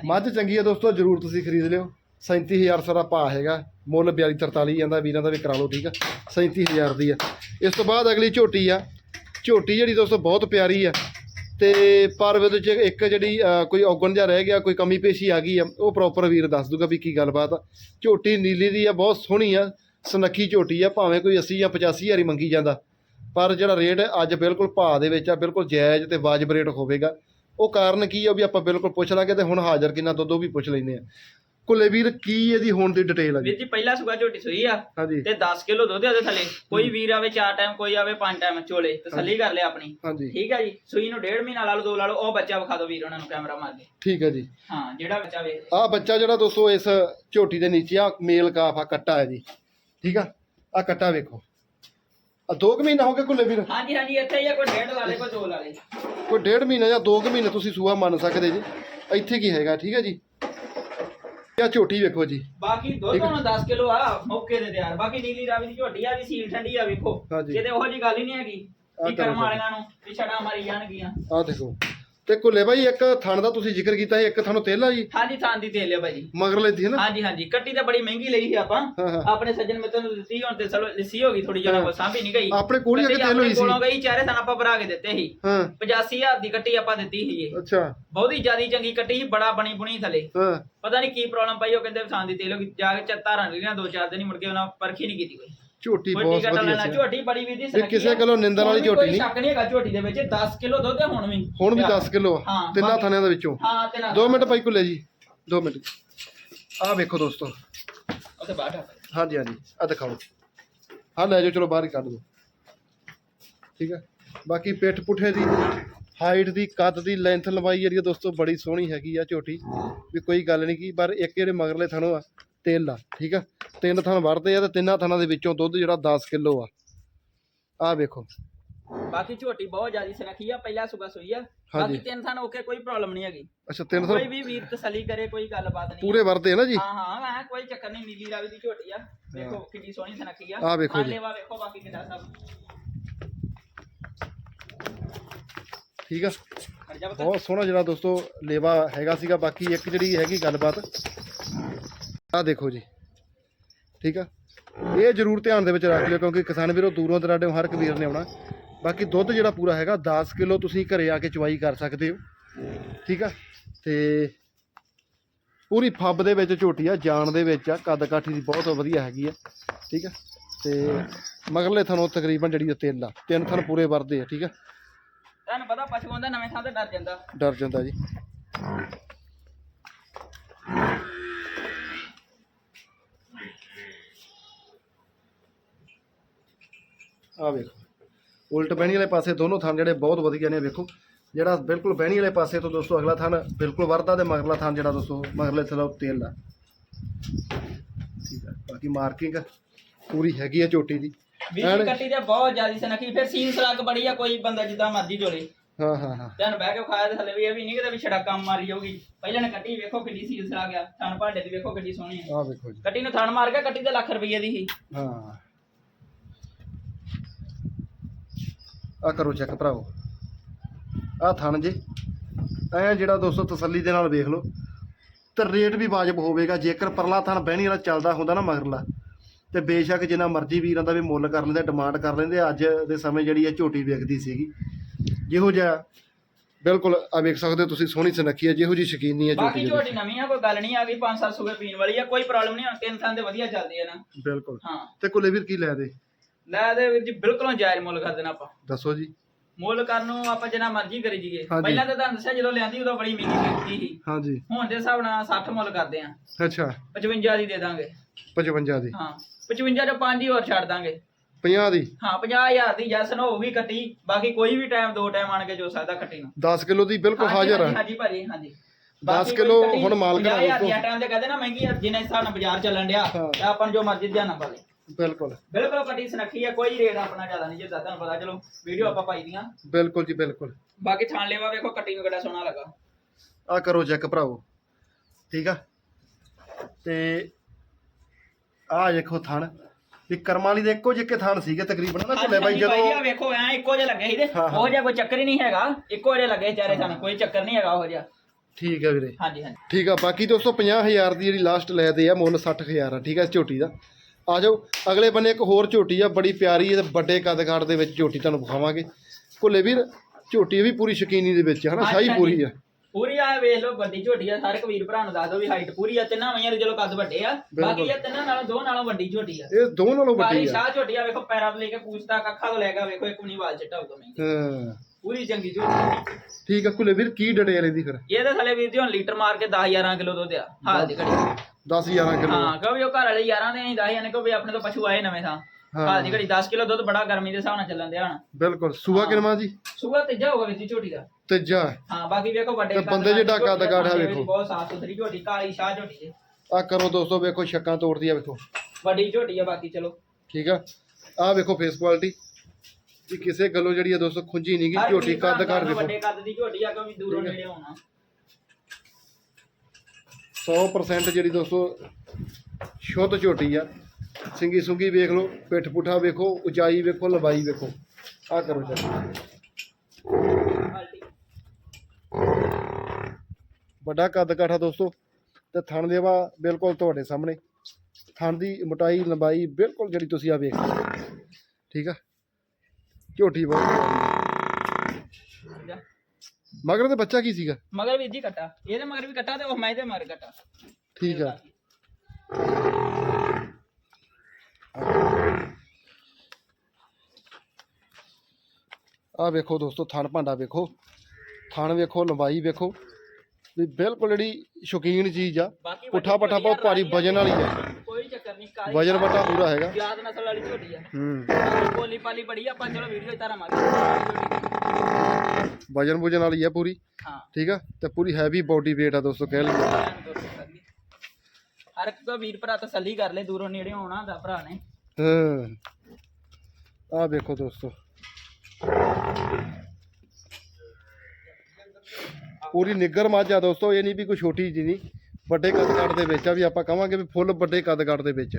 ਮੱਝ ਚੰਗੀ ਹੈ ਦੋਸਤੋ ਜਰੂਰ ਤੁਸੀਂ ਖਰੀਦ ਲਿਓ। 37000 ਦਾ ਭਾਅ ਹੈਗਾ। ਮੁੱਲ 42 43 ਜਾਂਦਾ ਵੀਰਾਂ ਦਾ ਵੀ ਕਰਾ ਲਓ ਠੀਕ ਆ। 37000 ਦੀ ਆ। ਇਸ ਤੋਂ ਬਾਅਦ ਅਗਲੀ ਝੋਟੀ ਆ। ਝੋਟੀ ਜਿਹੜੀ ਦੋਸਤੋ ਬਹੁਤ ਪਿਆਰੀ ਆ। ਤੇ ਪਰ ਉਹਦੇ ਚ ਇੱਕ ਜਿਹੜੀ ਕੋਈ ਔਗਣ ਜਿਹਾ ਰਹਿ ਗਿਆ, ਕੋਈ ਕਮੀ ਪੇਸ਼ੀ ਆ ਗਈ ਆ, ਉਹ ਪ੍ਰੋਪਰ ਵੀਰ ਦੱਸ ਦੂਗਾ ਵੀ ਕੀ ਗੱਲਬਾਤ ਆ। ਝੋਟੀ ਨੀਲੀ ਦੀ ਆ, ਬਹੁਤ ਸੋਹਣੀ ਆ, ਸੁਨੱਖੀ ਝੋਟੀ ਆ, ਭਾਵੇਂ ਕੋਈ 80 ਜਾਂ 85 ਹਜ਼ਾਰ ਹੀ ਮੰਗੀ ਜਾਂਦਾ। ਪਰ ਜਿਹੜਾ ਰੇਟ ਅੱਜ ਬਿਲਕੁਲ ਭਾਅ ਦੇ ਵਿੱਚ ਆ, ਬਿਲਕੁਲ ਜਾਇਜ਼ ਤੇ ਵਾਜਬ ਰੇਟ ਹੋਵੇਗਾ। ਉਹ ਕਾਰਨ ਕੀ ਆ ਵੀ ਆਪਾਂ ਬਿਲਕੁਲ ਪੁੱਛ ਲਾਂਗੇ ਤੇ ਹੁਣ ਹਾਜ਼ਰ ਕਿੰਨਾ ਦੁੱਧ ਉਹ ਵੀ ਪੁੱਛ ਲੈਂਦੇ ਆ। ਕੁੱਲੇ ਵੀਰ ਕੀ ਇਹਦੀ ਹੁਣ ਦੀ ਡਿਟੇਲ ਆ ਜੀ? ਵੀਰ ਜੀ ਪਹਿਲਾ ਸੁਗਾ ਝੋਟੀ ਸੂਈ ਆ ਹਾਂਜੀ। ਤੇ 10 ਕਿਲੋ ਦੁੱਧ ਆ ਉਹਦੇ ਥੱਲੇ। ਕੋਈ ਵੀਰ ਆਵੇ ਚਾਰ ਟਾਈਮ ਕੋਈ ਆਵੇ ਪੰਜ ਟਾਈਮ ਚੋਲੇ ਤਸੱਲੀ ਕਰ ਲਿਆ ਆਪਣੀ। ਹਾਂਜੀ। ਠੀਕ ਹੈ ਜੀ? ਸੂਈ ਨੂੰ ਡੇਢ ਮਹੀਨਾ ਲਾ ਲਓ ਦੋ ਲਾ ਲਓ ਉਹ ਬੱਚਾ ਵਿਖਾ ਦਿਓ ਵੀਰ ਉਹਨਾਂ ਨੂੰ ਕੈਮਰਾ ਮਾਰ ਕੇ। ਠੀਕ ਹੈ ਜੀ। ਹਾਂ ਜਿਹੜਾ ਬੱਚਾ ਵੇ ਆ ਬੱਚਾ ਜਿਹੜਾ ਦੋਸਤੋ ਇਸ ਝੋਟੀ ਦੇ ਨੀਚੇ ਆ ਮੇਲ ਕਾਫ ਆ ਕੱਟਾ ਹੈ ਜੀ। ਠੀਕ ਆ? ਆ ਕੱਟਾ ਵੇਖੋ। ਆ ਦੋ ਕੁ ਮਹੀਨਾ ਹੋ ਗਏ ਕੁੱਲੇ ਵੀਰ। ਹਾਂਜੀ ਹਾਂਜੀ ਇੱਥੇ ਹੀ ਆ ਕੋਈ ਡੇਢ ਲਾ ਲੇ ਕੋਈ ਦੋ ਲਾ ਲੇ ਕੋਈ ਡੇਢ ਮਹੀਨਾ ਜਾਂ ਦੋ ਕੁ ਮਹੀਨੇ ਤੁਸੀਂ ਸੂਆ ਮੰਨ ਸਕਦੇ ਜੀ। ਇੱਥੇ ਕੀ ਹੈਗਾ ਠੀਕ ਹੈ ਜੀ? ਇਹ ਝੋਟੀ ਵੇਖੋ ਜੀ। ਬਾਕੀ ਦੁੱਧ ਹੁਣ 10 ਕਿਲੋ ਆ ਮੌਕੇ ਤੇ ਤਿਆਰ। ਬਾਕੀ ਨੀਲੀ ਰਾਵੀ ਦੀ ਝੋਟੀ ਆ ਵੀ ਸੀਲ ਠੰਡੀ ਆ ਵੇਖੋ। ਹਾਂਜੀ। ਕਿਤੇ ਉਹੋ ਜੀ ਗੱਲ ਹੀ ਨਹੀਂ ਹੈਗੀ ਆਹ ਕੀ ਕਰੋ ਕਰਮ ਵਾਲਿਆਂ ਨੂੰ ਵੀ ਛੜਾ ਮਾਰੀ ਜਾਣਗੀਆਂ। ਆ ਦੇਖੋ। ਤੇ ਕੁੱਲੇ ਬਾਈ ਇੱਕ ਥਣ ਦਾ ਤੁਸੀਂ ਜ਼ਿਕਰ ਕੀਤਾ ਸੀ ਇੱਕ ਥਣੋਂ ਤੇਲ ਆ ਜੀ? ਹਾਂਜੀ ਥਾਂ ਦੀ ਤੇਲ ਲਿਆ ਭਾਜੀ ਮਗਰ ਲੈਂਦੀ ਹੈ ਨਾ? ਹਾਂਜੀ ਹਾਂਜੀ। ਕੱਟੀ ਤਾਂ ਬੜੀ ਮਹਿੰਗੀ ਲਈ ਸੀ ਆਪਾਂ। ਹਾਂ ਹਾਂ। ਆਪਣੇ ਸੱਜਣ ਮਿੱਤਰ ਨੂੰ ਦਿੱਤੀ ਹੁਣ ਤੇ ਚਲੋ ਲਿੱਸੀ ਹੋ ਗਈ ਥੋੜੀ ਜਿਹੀ ਕੋਲ ਸਾਂਭੀ ਨਹੀਂ ਗਈ। ਆਪਣੇ ਕੋਲ ਹੀ ਆ ਕੇ ਕੱਟੀ ਤੇਲ ਹੋਈ ਆਪਣੇ ਸੀ। ਕੋਲੋਂ ਗਈ ਚਾਰੇ ਥਾਂ ਆਪਾਂ ਭਰਾ ਕੇ ਦਿੱਤੇ ਸੀ। ਹਾਂ। 85000 ਦੀ ਕੱਟੀ ਆਪਾਂ ਦਿੱਤੀ ਸੀ ਇਹ। ਅੱਛਾ। ਬਹੁਤੀ ਜਿਆਦੀ ਚੰਗੀ ਕੱਟੀ ਸੀ ਬੜਾ ਬਣੀ ਬੁਣੀ ਥਲੇ। ਹਾਂ। ਪਤਾ ਨਹੀਂ ਕੀ ਪ੍ਰੋਬਲਮ ਪਈ ਉਹ ਕਹਿੰਦੇ ਥਾਂ ਦੀ ਤੇਲ ਹੋ ਗਈ। ਜਾ ਕੇ ਚੱਤਾਰਾਂ ਲੀਆਂ ਦੋ ਚਾਰ ਦਿਨ ਹੀ ਮੁੜ ਕੇ ਉਹਨਾਂ ਪਰਖੀ ਨਹੀਂ ਕੀਤੀ ਕੋਈ। ਝੋਟੀ ਕੋਈ ਬਹੁਤ ਵਧੀਆ ਸੀ। ਝੋਟੀ ਬੜੀ ਵੀ ਦੀ ਵੀ ਕਿਸੇ ਕੋਲੋਂ ਨਿੰਦਣ ਵਾਲੀ ਝੋਟੀ ਕੋਈ ਨਹੀਂ। ਸ਼ੱਕ ਨਹੀਂ ਹੈਗਾ ਝੋਟੀ ਦੇ ਵਿੱਚ 10 ਕਿਲੋ ਦੁੱਧ ਹੈ ਹੁਣ ਵੀ। ਹੁਣ ਵੀ 10 ਕਿਲੋ ਆ। ਹਾਂ, ਤਿੰਨਾਂ ਬਾਕੀ- ਥਾਣਿਆਂ ਦੇ ਵਿੱਚੋਂ। ਹਾਂ ਤੇ ਨਾ 2 ਮਿੰਟ ਭਾਈ ਕੁੱਲੇ ਜੀ 2 ਮਿੰਟ। ਆਹ ਵੇਖੋ ਦੋਸਤੋ। ਉੱਥੇ ਬਾਹਰ ਆ ਹਾਂਜੀ ਹਾਂਜੀ। ਆ ਦਿਖਾਓ। ਹਾਂ ਲੈ ਜਾਓ ਚਲੋ ਬਾਹਰ ਹੀ ਕੱਢ ਦਿਓ। ਠੀਕ ਹੈ। ਬਾਕੀ ਪਿੱਠ ਪੁੱਠੇ ਦੀ ਹਾਈਟ ਦੀ ਕੱਦ ਦੀ ਲੈਂਥ ਲੰਬਾਈ ਜਿਹੜੀ ਆ ਦੋਸਤੋ ਬੜੀ ਸੋਹਣੀ ਹੈਗੀ ਆ ਝੋਟੀ। ਵੀ ਕੋਈ ਗੱਲ ਨਹੀਂ ਕੀ ਪਰ ਇੱਕ ਜਿਹੜੇ ਮਗਰਲੇ ਥਣੋਂ ਆ ਤੇਲ ਆ ਠੀਕ ਆ? ਤਿੰਨ ਥਣ ਵੜਦੇ ਆ ਤੇ ਤਿੰਨਾਂ ਥਣਾਂ ਦੇ ਵਿੱਚੋਂ ਦੁੱਧ ਜਿਹੜਾ 10 ਕਿਲੋ ਆ। ਆ ਵੇਖੋ। ਬਾਕੀ ਝੋਟੀ ਬਹੁਤ ਜ਼ਿਆਦੀ ਸੁਨੱਖੀ ਆ ਪਹਿਲਾ ਸੁਬਾ ਸੋਈ ਆ। ਬਾਕੀ ਤਿੰਨ ਥਾਂ ਓਕੇ ਕੋਈ ਪ੍ਰੋਬਲਮ ਨਹੀਂ ਹੈਗੀ। ਅੱਛਾ ਤਿੰਨ ਕੋਈ ਥਣ ਵੀ ਵੀਰ ਤਸੱਲੀ ਕਰੇ ਕੋਈ ਗੱਲਬਾਤ ਨਹੀਂ। ਪੂਰੇ ਵਰਦੇ ਆ ਨਾ ਜੀ? ਹਾਂ ਹਾਂ ਮੈਂ ਕੋਈ ਚੱਕਰ ਨਹੀਂ ਨੀਲੀ ਰਾਵੀ ਦੀ ਝੋਟੀ ਆ। ਦੇਖੋ ਕਿੰਨੀ ਸੋਹਣੀ ਸੁਨੱਖੀ ਆ। ਆਹ ਵੇਖੋ ਜੀ। ਲੇਵਾ ਵੇਖੋ ਬਾਕੀ ਕਿਦਾਂ ਸਭ। ਠੀਕ ਆ। ਬਹੁਤ ਸੋਹਣਾ ਜਿਹੜਾ ਦੋਸਤੋ ਲੇਵਾ ਹੈਗਾ ਸੀਗਾ ਬਾਕੀ ਇੱਕ ਜਿਹੜੀ ਹੈਗੀ ਗੱਲਬਾਤ ਆ ਦੇਖੋ ਜੀ। ਠੀਕ ਆ? ਇਹ ਜ਼ਰੂਰ ਧਿਆਨ ਦੇ ਵਿੱਚ ਰੱਖ ਲਿਓ ਕਿਉਂਕਿ ਕਿਸਾਨ ਵੀਰੋ ਦੂਰੋਂ ਦਰਾਡੇ ਹਰ ਇੱਕ ਵੀਰ ਨੇ ਆਉਣਾ। ਬਾਕੀ ਦੁੱਧ ਜਿਹੜਾ ਪੂਰਾ ਹੈਗਾ 10 ਕਿਲੋ ਤੁਸੀਂ ਘਰੇ ਆ ਕੇ ਚਵਾਈ ਕਰ ਸਕਦੇ ਹੋ। ਠੀਕ ਆ? ਤੇ ਪੂਰੀ ਫੱਬ ਦੇ ਵਿੱਚ ਝੋਟੀ ਆ ਜਾਨ ਦੇ ਵਿੱਚ ਆ ਕੱਦ ਕਾਠੀ ਦੀ ਬਹੁਤ ਵਧੀਆ ਹੈਗੀ ਆ। ਠੀਕ ਆ? ਤੇ ਮਗਰਲੇ ਥਣੋਂ ਤਕਰੀਬਨ ਜਿਹੜੀ ਤਿੰਨ ਆ। ਤਿੰਨ ਥਣ ਪੂਰੇ ਵਰਦੇ ਆ ਠੀਕ ਆ? ਤੁਹਾਨੂੰ ਪਤਾ ਪਸ਼ੂ ਹੁੰਦਾ ਨਵੇਂ ਥਾਂ ਤੇ ਡਰ ਜਾਂਦਾ। ਡਰ ਜਾਂਦਾ ਜੀ। ਆ ਵੇਖੋ। ਉਲਟ ਬਹਿਣੀ ਵਾਲੇ ਪਾਸੇ ਦੋਨੋਂ ਥਣ ਜਿਹੜੇ ਬਹੁਤ ਵਧੀਆ ਨੇ ਵੇਖੋ। ਜਿਹੜਾ ਬਿਲਕੁਲ ਬਹਿਣੀ ਵਾਲੇ ਪਾਸੇ ਤੋਂ ਦੋਸਤੋ ਅਗਲਾ ਥਣ ਬਿਲਕੁਲ ਵਰਦਾ ਤੇ ਮਗਰਲਾ ਥਣ ਜਿਹੜਾ ਦੋਸਤੋ ਮਗਰਲੇ ਥਲੋਂ ਤੇਲ ਦਾ ਠੀਕ ਹੈ ਬਾਕੀ ਮਾਰਕਿੰਗ ਪੂਰੀ ਹੈਗੀ ਆ ਝੋਟੀ ਦੀ। ਵੀ ਐਨ- ਕੱਟੀ ਤੇ ਬਹੁਤ ਜ਼ਿਆਦੀ ਸੁਨੱਖੀ ਫਿਰ ਸੀਨ ਸਲਾਕ ਬੜੀ ਆ ਕੋਈ ਬੰਦਾ ਜਿੱਦਾਂ ਮਰਜ਼ੀ ਜੋਲੇ ਹਾਂ ਹਾਂ ਹਾਂ। ਧਿਆਨ ਬਹਿ ਕੇ ਖਾਇਆ ਤੇ ਥੱਲੇ ਵੀ ਇਹ ਵੀ ਨਹੀਂ ਕਿਤੇ ਵੀ ਛੜਾ ਕੰਮ ਮਾਰੀ ਜਾਊਗੀ। ਪਹਿਲਾਂ ਨੇ ਕੱਟੀ ਵੇਖੋ ਕਿੰਨੀ ਸੀਲ ਸਲਾ ਗਿਆ ਥਣ ਭਾਂਡੇ ਦੀ ਵੇਖੋ ਕਿੰਨੀ ਸੋਹਣੀ ਹੈ ਆ ਵੇਖੋ ਜੀ। ਕੱਟੀ ਨੂੰ ਥਣ ਮਾਰ ਕੇ ਕੱਟੀ ਤੇ ਲੱਖ ਰੁਪਏ ਦੀ ਸੀ। ਹਾਂ। ਆ ਕਰੋ ਚੈੱਕ ਭਰਾਓ ਆ ਥਣ ਜੇ। ਐ ਜਿਹੜਾ ਦੋਸਤੋ ਤਸੱਲੀ ਦੇ ਨਾਲ ਵੇਖ ਲਓ ਤੇ ਰੇਟ ਵੀ ਵਾਜਬ ਹੋਵੇਗਾ। ਜੇਕਰ ਪਰਲਾ ਥਣ ਬਹਿਣੀ ਵਾਲਾ ਚੱਲਦਾ ਹੁੰਦਾ ਨਾ ਮਗਰਲਾ ਤੇ ਬੇਸ਼ੱਕ ਜਿੰਨਾ ਮਰਜ਼ੀ ਵੀਰਾਂ ਦਾ ਵੀ ਮੁੱਲ ਕਰ ਲੈਂਦੇ ਡਿਮਾਂਡ ਕਰ ਲੈਂਦੇ ਅੱਜ ਦੇ ਸਮੇਂ ਜਿਹੜੀ ਇਹ ਝੋਟੀ ਵਿਕਦੀ ਸੀਗੀ। ਜਿਹੋ ਜਿਹਾ ਬਿਲਕੁਲ ਆ ਵੇਖ ਸਕਦੇ ਹੋ ਤੁਸੀਂ ਸੋਹਣੀ ਸੁਨੱਖੀ ਹੈ ਜਿਹੋ ਜੀ ਸ਼ਕੀਨੀ ਹੈ ਬਾਕੀ ਝੋਟੀ ਝੋਟੀ ਨਵੀਂ ਆ ਕੋਈ ਗੱਲ ਨਹੀਂ ਆ ਗਈ 5-7 ਸੂਏ ਪੀਣ ਵਾਲੀ ਆ ਕੋਈ ਪ੍ਰੋਬਲਮ ਨਹੀਂ ਹੁਣ ਤਿੰਨ ਥਾਂ ਦੇ ਵਧੀਆ ਚੱਲਦੇ ਆ ਨਾ। ਬਿਲਕੁਲ। ਹਾਂ। ਤੇ ਕੁਲੇ ਵੀਰ ਕੀ ਲੈ ਦੇ? ਲੈ ਦੇ ਵੀਰ ਜੀ ਬਿਲਕੁਲ ਜਾਇਜ਼ ਮੁੱਲ ਕਰ ਦੇਣਾ ਆਪਾਂ। ਦੱਸੋ ਜੀ। ਮੁੱਲ ਕਰਨ ਨੂੰ ਆਪਾਂ ਜਿੰਨਾ ਮਰਜ਼ੀ ਕਰੀ ਜੀਏ ਹਾਂਜੀ। ਪਹਿਲਾਂ ਤਾਂ ਤੁਹਾਨੂੰ ਦੱਸਿਆ ਜਦੋਂ ਲਿਆਂਦੀ ਉਦੋਂ ਬੜੀ ਮਹਿੰਗੀ ਕੀਤੀ ਸੀ। ਹਾਂਜੀ। ਹੁਣ ਦੇ ਹਿਸਾਬ ਨਾਲ 60 ਮੁੱਲ ਕਰਦੇ ਆ ਅੱਛਾ। 55 ਦੀ ਦੇ ਦਾਂਗੇ। 55 ਦੀ। ਹਾਂ 55 ਚੋਂ 5 ਹੀ ਹੋਰ ਛੱਡ ਦਾਂਗੇ। 50 ਦੀ। ਹਾਂ 50000 ਦੀ ਜੈਸਨ ਹੋ ਵੀ ਕੱਟੀ। ਬਾਕੀ ਕੋਈ ਵੀ ਟਾਈਮ ਦੋ ਟਾਈਮ ਆਣ ਕੇ ਜੋ ਸਕਦਾ ਕੱਟੀ ਨੂੰ। 10 ਕਿਲੋ ਦੀ ਬਿਲਕੁਲ ਹਾਂਜੀ, ਹਾਜ਼ਰ ਹਾਂਜੀ, ਆ। ਹਾਂਜੀ ਭਾਜੀ ਹਾਂਜੀ। 10 ਕਿਲੋ ਹੁਣ ਮਾਲਕ ਦਾ ਦਾ ਦੋਸਤੋ। ਟਾਈਮ ਤੇ ਕਹਦੇ ਨਾ ਮਹਿੰਗੀ ਆ ਜਿੰਨੇ ਹਿਸਾਬ ਨਾਲ ਬਾਜ਼ਾਰ ਚੱਲਣ ਡਿਆ ਹਾਂ। ਤੇ ਆਪਾਂ ਨੂੰ ਜੋ ਮਰਜ਼ੀ ਧਿਆਨ ਨਾਲ ਪਾਲੇ ਬਿਲਕੁਲ। ਬਿਲਕੁਲ ਕੱਟੀ ਸੁਨੱਖੀ ਆ ਕੋਈ ਰੇਟ ਆਪਣਾ ਜ਼ਿਆਦਾ ਨਹੀਂ ਜਿੱਦਾਂ ਤੁਹਾਨੂੰ ਪਤਾ ਚਲੋ ਵੀਡੀਓ ਆਪਾਂ ਪਾਈ ਦੀਆਂ। ਬਿਲਕੁਲ ਜੀ ਬਿਲਕੁਲ। ਬਾਕੀ ਥਾਣ ਲੈਵਾ ਵੇਖੋ ਕੱਟੀ ਨੂੰ ਕਿੱਡਾ ਸੋਹਣਾ ਲੱਗਾ। ਆ ਕਰੋ ਚੈੱਕ ਭਰਾਵੋ। ਠੀਕ ਆ? ਤੇ ਆ ਦੇਖੋ ਥਣ ਵੀ ਕਰਮਾਂ ਵਾਲੀ ਦੇ ਇੱਕੋ ਜਿਹੇ ਥਣ ਸੀਗੇ ਤਕਰੀਬਨ ਨਾ ਭੁੱਲੇ ਬਾਈ ਜਦੋਂ ਵੇਖੋ ਐ ਇੱਕੋ ਜਿਹਾ ਲੱਗੇ ਸੀ ਤੇ ਹਾਂ, ਹਾਂ। ਉਹ ਜਿਹਾ ਕੋਈ ਚੱਕਰ ਹੀ ਨਹੀਂ ਹੈਗਾ। ਇੱਕੋ ਜਿਹਾ ਲੱਗੇ ਚਾਰੇ ਸਾਨੂੰ ਕੋਈ ਚੱਕਰ ਨਹੀਂ ਹੈਗਾ ਉਹ ਜਿਹਾ। ਠੀਕ ਆ ਵੀਰੇ। ਹਾਂਜੀ ਹਾਂਜੀ। ਠੀਕ ਆ ਬਾਕੀ ਦੋਸਤੋ 50000 ਦੀ ਜਿਹੜੀ ਲਾਸਟ ਲੈ ਆ ਮੁੱਲ 60000 ਆ ਠੀਕ ਆ ਇਸ ਝੋਟੀ ਦਾ। ਆ ਜਾਓ। ਅਗਲੇ ਬੰਨੇ ਇੱਕ ਹੋਰ ਝੋਟੀ ਆ ਬੜੀ ਪਿਆਰੀ ਹੈ ਤੇ ਵੱਡੇ ਕਦਕਾਠ ਦੇ ਵਿੱਚ ਝੋਟੀ ਤੁਹਾਨੂੰ ਵਿਖਾਵਾਂਗੇ। ਭੁੱਲੇ ਵੀਰ ਝੋਟੀ ਵੀ ਪੂਰੀ ਸ਼ਕੀਨੀ ਦੇ ਵਿੱਚ ਸ਼ਾਹੀ ਹਾਂਜੀ, ਪੂਰੀ ਆ। ਪੂਰੀ ਆ ਵੇਖ ਲਓ ਵੱਡੀ ਝੋਟੀ ਆ ਸਾਰੇ ਕਬੀਰ ਭਰਾ ਨੂੰ ਦੱਸ ਦਿਓ ਵੀ ਹਾਈਟ ਪੂਰੀ ਆ ਤਿੰਨਾਂ ਮਈਆਂ ਦੇ ਚਲੋ ਕੱਦ ਵੱਡੇ ਆ। ਬਾਕੀ ਇਹ ਤਿੰਨਾਂ ਨਾਲੋਂ ਦੋ ਨਾਲੋਂ ਵੱਡੀ ਝੋਟੀ ਆ। ਇਹ ਦੋ ਨਾਲੋਂ ਕਾਲੀ ਵੱਡੀ ਆ। ਸ਼ਾਹ ਝੋਟੀ ਆ ਵੇਖੋ ਪੈਰਾਂ ਤੋਂ ਲੈ ਕੇ ਪੂਛ ਤੱਕ ਅੱਖਾਂ ਤੋਂ ਲੈ ਕੇ ਵੇਖੋ ਇੱਕ ਵੀ ਨੀ ਵਾਲ ਚਿੱਟਾ ਹੋਊਗਾ ਮਹਿੰਗੀ। ਹਾਂ। ਪੂਰੀ ਚੰਗੀ ਝੋਟੀ। ਠੀਕ ਆ ਭੁੱਲੇ ਵੀਰ ਕੀ ਡਟੇਲ ਇਹਦੀ ਫਿਰ? ਇਹਦੇ ਥਲੇ ਵੀਰ ਜੀ ਹੁਣ ਲੀਟਰ ਮਾਰ ਕੇ 10 11 ਕਿਲੋ ਦੁੱਧ ਆ ਹਾਲ ਦੀ ਘੜੀ। 10 11 ਕਿਲੋ। ਹਾਂ ਵੀ ਉਹ ਘਰ ਵਾਲੇ 11 ਦੇ ਨਹੀਂ 10 ਜਾਨੇ ਕਿਉਂ ਵੀ ਆਪਣੇ ਤੋਂ ਪਸ਼ੂ ਆਏ ਨਵੇਂ ਥਾਂ ਹਾਂ। ਹਾਲ ਦੀ ਘੜੀ 10 ਕਿਲੋ ਦੁੱਧ ਬੜਾ ਗਰਮੀ ਦੇ ਹਿਸਾਬ ਨਾਲ ਚੱਲਣ ਦਿਆ ਹਣ। ਬਿਲਕੁਲ। ਸੂਆ ਕਿਨਵਾ ਜੀ? ਸੂਆ ਤੀਜਾ ਹੋਗਾ ਜੀ ਝੋਟੀ ਦਾ। ਤੀਜਾ। ਹਾਂ ਬਾਕੀ ਵੇਖੋ ਵੱਡੇ ਤੇ ਬੰਦੇ ਨਾਲ ਕਾਠ ਆ ਭਾਂਡੇ ਵੇਖੋ। ਬਹੁਤ ਸਾਫ਼ ਸੁਥਰੀ ਝੋਟੀ ਕਾਲੀ ਸ਼ਾਹ ਝੋਟੀ ਜੀ। ਆ ਕਰੋ ਦੋਸਤੋ ਵੇਖੋ ਛੱਕਾਂ ਤੋੜਦੀ ਆ ਵੇਖੋ। ਵੱਡੀ ਝੋਟੀ ਆ ਬਾਕੀ ਚਲੋ। ਠੀਕ ਆ? ਆ ਵੇਖੋ ਫੇਸ ਕੁਆਲਿਟੀ ਵੀ ਕਿਸੇ ਗੱਲੋਂ ਜਿਹੜੀ ਆ ਦੋਸਤੋ ਖੁੰਝੀ ਨਹੀਂ ਗਈ ਹਰ ਝੋਟੀ ਵੀਰ ਭਰਾ ਕੱਦ ਕਰ ਨੂੰ ਵੇਖੋ। ਵੱਡੇ ਕੱਦ ਦੀ ਝੋਟੀ ਆ ਕਿਉਂਕਿ ਦੂਰੋਂ ਠੀਕ। ਨੇੜੇ ਹੋਣਾ 100% ਜਿਹੜੀ ਦੋਸਤੋ, ਸ਼ੁੱਧ ਝੋਟੀ ਆ। ਸਿੰਗੀ ਸੁੰਗੀ ਵੇਖ ਲਓ, ਪਿੱਠ ਪੁੱਠਾ ਵੇਖੋ, ਉਚਾਈ ਵੇਖੋ, ਲੰਬਾਈ ਵੇਖੋ। ਆ ਕਰੋ ਜੀ। ਵੱਡਾ ਕੱਦ ਕਾਠਾ ਦੋਸਤੋ, ਤੇ ਥਣ ਦੇਵਾ ਬਿਲਕੁਲ ਤੁਹਾਡੇ ਸਾਹਮਣੇ। ਥਣ ਦੀ ਮੋਟਾਈ, ਲੰਬਾਈ ਬਿਲਕੁਲ ਜਿਹੜੀ ਤੁਸੀਂ ਆ ਵੇਖ ਠੀਕ ਆ? ਝੋਟੀ ਬਹੁਤ ਮਗਰ ਤੇ ਬੱਚਾ ਕੀ ਸੀਗਾ? ਮਗਰ ਵੀਰ ਜੀ ਕੱਟਾ। ਇਹਦੇ ਮਗਰ ਵੀ ਕੱਟਾ ਤੇ ਉਹ ਮੈਂ ਇਹਦੇ ਮਗਰ ਕੱਟਾ। ਠੀਕ ਆ। ਆ ਵੇਖੋ ਦੋਸਤੋ ਥਣ ਭਾਂਡਾ ਵੇਖੋ। ਥਣ ਵੇਖੋ ਲੰਬਾਈ ਵੇਖੋ। ਵੀ ਬਿਲਕੁਲ ਜਿਹੜੀ ਸ਼ੌਕੀਨ ਚੀਜ਼ ਆ ਬਾਕੀ ਪੁੱਠਾ ਪੱਠਾ ਬਹੁਤ ਭਾਰੀ ਵਜਨ ਵਾਲੀ ਆ। ਕੋਈ ਚੱਕਰ ਨਹੀਂ ਕਾਲੀ ਵਜਨ ਵੱਡਾ ਪੂਰਾ ਹੈਗਾ। ਯਾਦ ਨਸਲ ਵਾਲੀ ਝੋਟੀ ਆ। ਹੂੰ। ਬੋਲੀ ਪਾਲੀ ਬੜੀ ਆ, ਆਪਾਂ ਚਲੋ ਵੀਡੀਓ ਇਤਾਰਾ ਮਾਰ ਵਜਨ ਵੁਜਨ ਵਾਲੀ ਆ ਪੂਰੀ। ਹਾਂ। ਠੀਕ ਆ? ਤੇ ਪੂਰੀ ਹੈਵੀ ਬੋਡੀ weight ਆ ਦੋਸਤੋ ਕਹਿ ਲਈਏ। ਹਰ ਇੱਕ ਵੀਰ ਭਰਾ ਤਸੱਲੀ ਕਰ ਲੈ ਦੂਰੋਂ ਨੇੜੇ ਆਉਣਾ ਦਾ ਭਰਾ ਨੇ। ਹਾਂ। ਆ ਵੇਖੋ ਦੋਸਤੋ। ਪੂਰੀ ਨਿੱਗਰ ਮੱਝ ਆ ਦੋਸਤੋ ਇਹ ਨਹੀਂ ਵੀ ਕੋਈ ਛੋਟੀ ਜੀ ਨਹੀਂ। ਵੱਡੇ ਕੱਦ ਦੇ ਵਿੱਚ ਆ ਵੀ ਆਪਾਂ ਕਵਾਂਗੇ ਵੀ ਫੁੱਲ ਵੱਡੇ ਕੱਦ ਦੇ ਵਿੱਚ।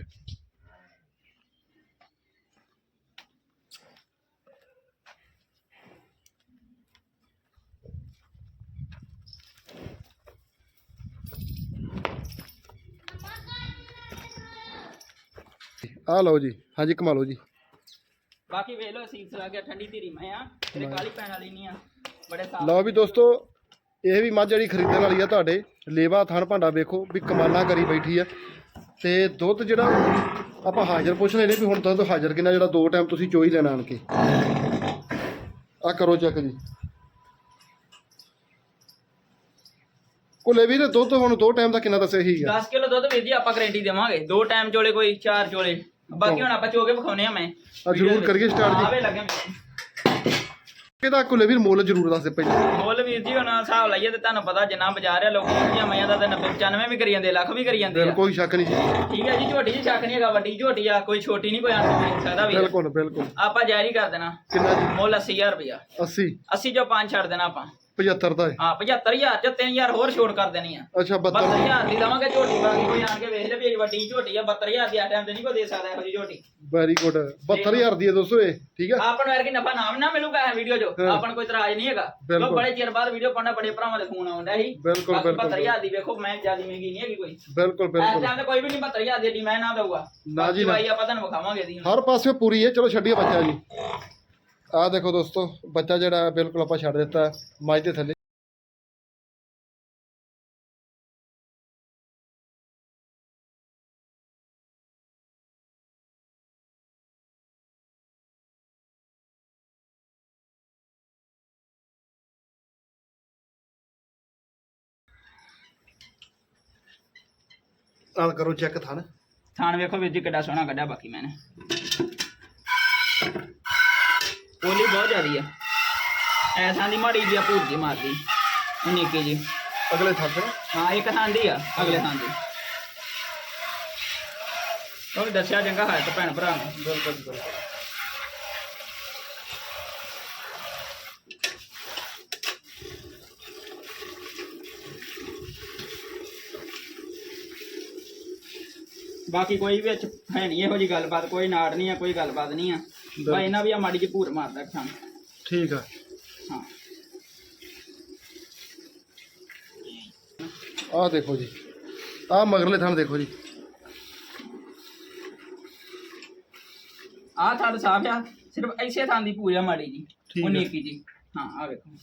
ਆ ਲਓ ਜੀ ਹਾਂਜੀ ਕਮਾ ਲਓ ਜੀ। ਬਾਕੀ ਵੇਖ ਲਓ ਸੀਸ ਲਾ ਕੇ ਠੰਡੀ ਧੀਰੀ ਮੈਂ ਆ। ਤੇਰੇ ਕਾਲੀ ਪੈਣ ਵਾਲੀ ਨਹੀਂ ਆ। ਬੜੇ ਸਾਫ਼ ਲਓ ਵੀ ਦੋਸਤੋ ਇਹ ਵੀ ਮੱਝ ਜਿਹੜੀ ਖਰੀਦਣ ਵਾਲੀ ਆ ਤੁਹਾਡੇ। ਲੇਵਾ ਥਣ ਭਾਂਡਾ ਵੇਖੋ ਵੀ ਕਮਾਲਾਂ ਕਰੀ ਬੈਠੀ ਆ। ਤੇ ਦੁੱਧ ਜਿਹੜਾ ਆਪਾਂ ਹਾਜ਼ਰ ਪੁੱਛ ਲੈਨੇ ਵੀ ਹੁਣ ਦੁੱਧ ਹਾਜ਼ਰ ਕਿੰਨਾ ਜਿਹੜਾ ਦੋ ਟਾਈਮ ਤੁਸੀਂ ਚੋਈ ਲੈਣਾ ਆਣ ਕੇ। ਆ ਕਰੋ ਚੈੱਕ ਜੀ। ਕੋਲੇ ਵੀ ਤੇ ਦੁੱਧ ਹੁਣ ਦੋ ਟਾਈਮ ਦਾ ਕਿੰਨਾ ਦੱਸਿਆ ਸੀਗਾ 10 ਕਿਲੋ ਦੁੱਧ ਜੀ ਆਪਾਂ ਗਾਰੰਟੀ ਦੇਵਾਂਗੇ। ਦੋ ਟਾਈਮ ਚੋਲੇ ਕੋਈ ਚਾਰ ਚੋਲੇ। ਬਾਕੀ ਹੁਣ ਆਪਾਂ ਚੋ ਕੇ ਵਿਖਾਉਨੇ ਆ ਮੈਂ। ਆ ਜ਼ਰੂਰ ਕਰੀਏ start ਜੀ। ਆਵੇ ਲੱਗੇ। ਕਿਹਦਾ ਕੋਲੇ ਮੁੱਲ ਜ਼ਰੂਰ ਦੱਸ ਦੇ ਪਹਿਲਾਂ ਮੁੱਲ ਵੀਰ ਜੀ ਹੁਣ ਹਿਸਾਬ ਲਾਈਏ ਤੇ ਤੁਹਾਨੂੰ ਪਤਾ ਜਿੰਨਾ ਬਾਜ਼ਾਰ ਆ ਲੋਕੀ ਜਿਹੜੀਆਂ ਮਈਆਂ ਦਾ ਤਾਂ 90 95 ਵੀ ਕਰੀ ਜਾਂਦੇ ਲੱਖ ਵੀ ਕਰੀ ਜਾਂਦੇ ਆ। ਬਿਲਕੁਲ ਕੋਈ ਸ਼ੱਕ ਨਹੀਂ ਜੀ। ਠੀਕ ਹੈ ਜੀ ਝੋਟੀ ਜੀ ਸ਼ੱਕ ਨਹੀਂ ਹੈਗਾ ਵੱਡੀ ਝੋਟੀ ਆ ਕੋਈ ਛੋਟੀ ਨਹੀਂ ਕੋਈ ਆਂਟੀ ਨਹੀਂ ਸਕਦਾ ਵੀ ਬਿਲਕੁਲ ਬਿਲਕੁਲ। ਆਪਾਂ ਜਾਰੀ ਕਰ ਦੇਣਾ। ਕਿੰਨਾ ਜੀ? ਮੁੱਲ 80000 ਰੁਪਇਆ। 80 80 ਚੋਂ 5 ਛੱਡ ਦੇਣਾ ਆਪਾਂ। 75 ਦਾ ਹੈ। ਹਾਂ 75000 ਚ 3000 ਹੋਰ ਛੋੜ ਕਰ ਦੇਣੀ ਆ। ਅੱਛਾ 72 72000 ਦੀ ਲਵਾਂਗੇ ਝੋਟੀ ਬਾਕੀ ਕੋਈ ਆਣ ਕੇ ਵੇਖ ਲੈ ਵੀ ਇਹ ਵੱਡੀ ਝੋਟੀ ਆ 72000 ਦੀ ਆ ਟਾਈਮ ਤੇ ਨਹੀਂ ਕੋਈ ਦੇ ਸਕਦਾ ਇਹੋ ਜਿਹੀ ਝੋਟੀ। ਵੈਰੀ ਗੁੱਡ 72000 ਦੀ ਹੈ ਦੋਸਤੋ ਇਹ ਠੀਕ ਹੈ ਆਪਾਂ ਨੂੰ ਯਾਰ ਕੀ ਨਫਾ ਨਾਮ ਨਾ ਮਿਲੂਗਾ ਇਹ ਵੀਡੀਓ 'ਚ। ਹਾਂ। ਆਪਾਂ ਨੂੰ ਕੋਈ ਇਤਰਾਜ਼ ਨਹੀਂ ਹੈਗਾ। ਬਿਲਕੁਲ। ਲੋ ਬੜੇ ਚਿਰ ਬਾਅਦ ਵੀਡੀਓ ਪਾਉਣਾ ਬੜੇ ਭਰਾਵਾਂ ਦੇ ਫੋਨ ਆਉਂਦਾ ਸੀ। ਬਿਲਕੁਲ, ਬਾਕੀ ਬਿਲਕੁਲ। 72000 ਦੀ ਵੇਖੋ ਮੈਂ ਜ਼ਿਆਦਾ ਮਹਿੰਗੀ ਨਹੀਂ ਹੈਗੀ ਕੋਈ। ਇਸ ਬਿਲਕੁਲ। ਬਿਲਕੁਲ ਟਾਈਮ ਤੇ ਕੋਈ ਵੀ ਨਹੀਂ 72000 ਦੀ ਮੈਂ ਨਾ ਦਊਗਾ। ਨਾ ਜੀ, ਨਾ। ਆਪਾਂ ਤੁਹਾਨੂੰ ਵਿਖਾਵਾਂਗੇ ਦੀ ਹਰ ਪਾਸੇ ਪੂਰੀ ਹੈ ਚਲੋ ਛੱਡੀਏ ਬੱਚਾ ਜੀ ਆਹ ਦੇਖੋ ਦੋਸਤੋ, ਬੱਚਾ ਜਿਹੜਾ ਬਿਲਕੁਲ ਆਪਾਂ ਛੱਡ ਦਿੱਤਾ ਮੱਝ ਦੇ ਥੱਲੇ। ਨਾਲ ਕਰੋ ਚੈੱਕ ਥਣ। ਥਾਣ ਵੇਖੋ ਵੀਰ ਜੀ, ਕਿੱਡਾ ਸੋਹਣਾ ਕੱਢਿਆ ਬਾਕੀ ਮੈਨੇ। ਪੋਲੀ ਬਹੁਤ ਜ਼ਿਆਦੀ ਆ। ਐਸਾਂ ਦੀ ਮਾੜੀ ਜੀ ਆ ਭੂਤ ਜੀ ਮਾਰਦੀ। ਉਹ ਨਿੱਕੀ ਜੀ ਅਗਲੇ ਥਣ ਤੇ? ਹਾਂ ਇੱਕ ਥਾਂ ਦੀ ਆ ਅਗਲੇ ਥਾਂ ਦੀ। ਉਹ ਦੱਸਿਆ ਚੰਗਾ ਹੈ ਤਾਂ ਭੈਣ ਭਰਾ ਨੂੰ। ਬਿਲਕੁਲ ਬਿਲਕੁਲ। ਬਾਕੀ ਕੋਈ ਵਿੱਚ ਹੈ ਨਹੀਂ ਇਹੋ ਜੀ ਗੱਲਬਾਤ ਕੋਈ ਨਾੜ ਨਹੀਂ ਆ ਕੋਈ ਗੱਲਬਾਤ ਨਹੀਂ ਆ। ਬਾ ਇਹਨਾਂ ਵੀ ਆ ਮਾੜੀ ਜੀ ਭੂਰ ਮਾਰਦਾ ਖਾਂ ਠੀਕ ਆ। ਹਾਂ। ਆਹ ਦੇਖੋ ਜੀ। ਆਹ ਮਗਰਲੇ ਥਣ ਦੇਖੋ ਜੀ। ਆਹ ਥਾਂ ਸਾਫ਼ ਆ ਸਿਰਫ ਐਸੇ ਥਾਂ ਦੀ ਪੂਰੀ ਆ ਮਾੜੀ ਜੀ ਠੀਕ ਉਹ। ਨਿੱਕੀ ਜੀ ਹਾਂ ਆ ਵੇਖੋ।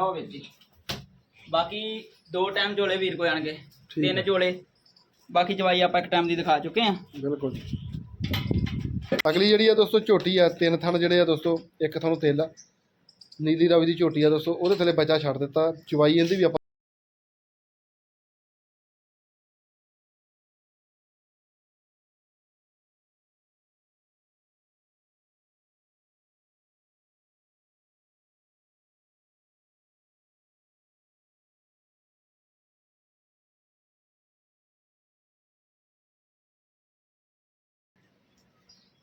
ਲਓ ਵੀਰ ਜੀ। ਬਾਕੀ ਦੋ ਟਾਈਮ ਝੋਲੇ ਵੀਰ ਕੋ ਆਣਗੇ ਠੀਕ ਤਿੰਨ ਹੈ। ਝੋਲੇ। ਬਾਕੀ ਚਵਾਈ ਆਪਾਂ ਇੱਕ ਟਾਈਮ ਦੀ ਦਿਖਾ ਚੁੱਕੇ ਆ ਬਿਲਕੁਲ ਜੀ। ਅਗਲੀ ਜਿਹੜੀ ਆ ਦੋਸਤੋ ਝੋਟੀ ਆ ਤਿੰਨ ਥਣ ਜਿਹੜੇ ਆ ਦੋਸਤੋ ਇੱਕ ਤੁਹਾਨੂੰ ਤੇਲ ਆ। ਨੀਲੀ ਰਾਵੀ ਦੀ ਝੋਟੀ ਆ ਦੋਸਤੋ ਉਹਦੇ ਥੱਲੇ ਬੱਚਾ ਛੱਡ ਦਿੱਤਾ। ਚਵਾਈ ਇਹਦੀ ਵੀ ਆਪਾਂ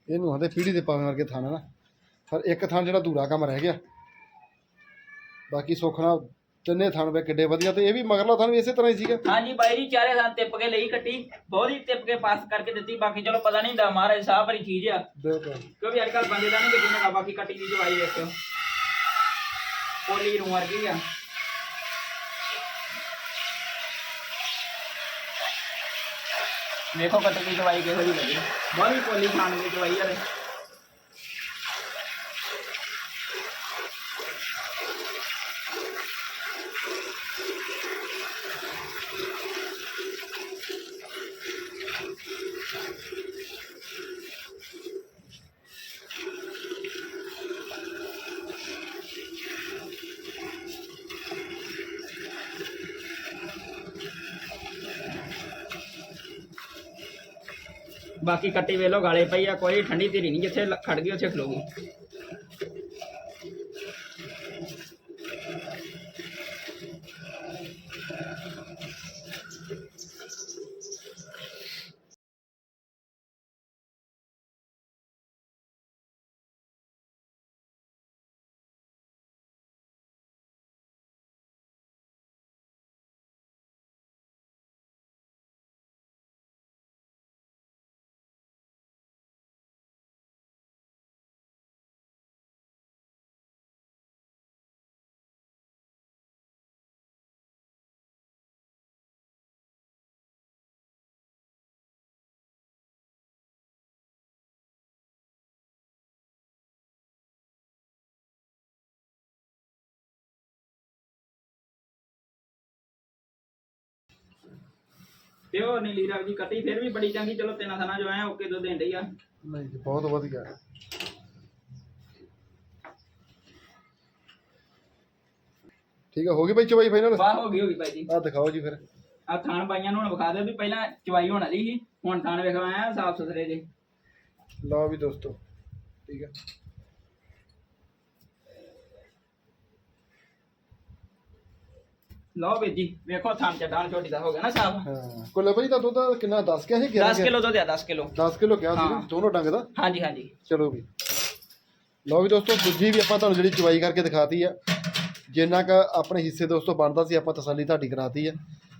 ਇਹਨੂੰ ਆਂਦੇ ਪੀੜੀ ਦੇ ਪਾਣ ਕਰਕੇ ਥਣ ਨਾ। ਪਰ ਇੱਕ ਥਣ ਜਿਹੜਾ ਧੂਰਾ ਕੰਮ ਰਹਿ ਗਿਆ। ਬਾਕੀ ਸੁੱਖ ਨਾਲ ਤਿੰਨੇ ਥਣ ਵੇ ਕਿੱਡੇ ਵਧੀਆ ਤੇ ਇਹ ਵੀ ਮਗਰਲਾ ਥਣ ਵੀ ਇਸੇ ਤਰ੍ਹਾਂ ਹੀ ਸੀਗਾ। ਹਾਂਜੀ ਬਾਈ ਜੀ ਚਾਰੇ ਥਾਂ ਟਿੱਪ ਕੇ ਲਈ ਕੱਟੀ। ਬਹੁਤ ਹੀ ਟਿੱਪ ਕੇ ਪਾਸ ਕਰਕੇ ਦਿੱਤੀ। ਬਾਕੀ ਚਲੋ ਪਤਾ ਨਹੀਂ ਹੁੰਦਾ ਮਹਾਰਾਜ ਸਾਹਿਬ ਵਾਲੀ ਚੀਜ਼ ਆ। ਬਿਲਕੁਲ। ਕਿਉਂਕਿ ਅੱਜ ਕੱਲ ਬੰਦੇ ਦਾ ਨਹੀਂ ਯਕੀਨ ਹੈਗਾ ਬਾਕੀ ਕੱਟੀ ਦੀ ਚਵਾਈ ਵੇਖਿਓ। ਪੋਲੀ ਨੂੰ ਵਰਗੀ ਆ। ਵੇਖੋ ਕੱਟੀ ਦੀ ਚਵਾਈ ਕਿਹੋ ਜਿਹੀ ਲੱਗੀ। ਬਹੁਤ ਹੀ ਪੋਲੀ ਖਾਣ ਦੀ ਚਵਾਈ ਆ ਬਾਕੀ ਕੱਟੀ ਵੇਲੋ ਗਾਲੇ ਪਈ ਆ, ਕੋਈ ਠੰਡੀ ਧੀਰੀ ਨਹੀਂ ਜਿੱਥੇ ਲ- ਖੜ ਗਈ, ਉੱਥੇ ਖਲੋਗੀ ਤੇ ਉਹ ਨੀਲੀ ਰਾਵ ਦੀ ਕੱਟੀ ਫਿਰ ਵੀ ਬੜੀ ਚੰਗੀ। ਚਲੋ ਤਿੰਨਾਂ ਥਾਣਾ ਜੋ ਐ ਓਕੇ ਦੋ ਦੇਣ ਡਈ ਆ। ਨਹੀਂ ਜੀ ਬਹੁਤ ਵਧੀਆ। ਠੀਕ ਆ ਹੋ ਗਈ ਬਈ ਚਵਾਈ ਫਾਈਨਲ ਵਾਹ ਹੋ ਗਈ ਹੋ ਗਈ ਬਾਈ ਜੀ। ਆ ਦਿਖਾਓ ਜੀ ਫਿਰ। ਆ ਥਾਣ ਬਾਈਆਂ ਨੂੰ ਹੁਣ ਵਿਖਾ ਦਿਓ ਵੀ ਪਹਿਲਾਂ ਚਵਾਈ ਹੋਣ ਵਾਲੀ ਸੀ। ਹੁਣ ਥਾਣ ਵੇਖੋ ਆਇਆ ਸਾਫ਼ ਸੁਥਰੇ ਜੇ। ਲਓ ਵੀ ਦੋਸਤੋ ਠੀਕ ਆ। ਲਓ ਵੀਰ ਜੀ ਵੇਖੋ ਥਾਣ ਚੱਡਾਂ ਛੋਟੀ ਦਾ ਹੋ ਗਿਆ ਨਾ ਸਾਫ਼। ਹਾਂ। ਕੁੱਲ ਭਾਈ ਦਾ ਦੁੱਧ ਕਿੰਨਾ 10 ਕਿਹਾ ਸੀ 10 ਕਿਲੋ ਦੁੱਧ ਆ 10 ਕਿਲੋ। 10 ਕਿਲੋ ਕਿਹਾ ਸੀ? ਨਾ। ਦੋਨੋਂ ਡੰਗ ਦਾ? ਹਾਂਜੀ ਹਾਂਜੀ। ਚਲੋ ਵੀ। ਲਓ ਵੀ ਦੋਸਤੋ ਦੂਜੀ ਵੀ ਆਪਾਂ ਤੁਹਾਨੂੰ ਜਿਹੜੀ ਚਵਾਈ ਕਰਕੇ ਦਿਖਾਤੀ ਆ। ਜਿੰਨਾ ਕ ਆਪਣੇ ਹਿੱਸੇ ਦੋਸਤੋ ਬਣਦਾ ਸੀ ਆਪਾਂ ਤਸੱਲੀ ਤੁਹਾਡੀ ਕਰਾਤੀ ਆ।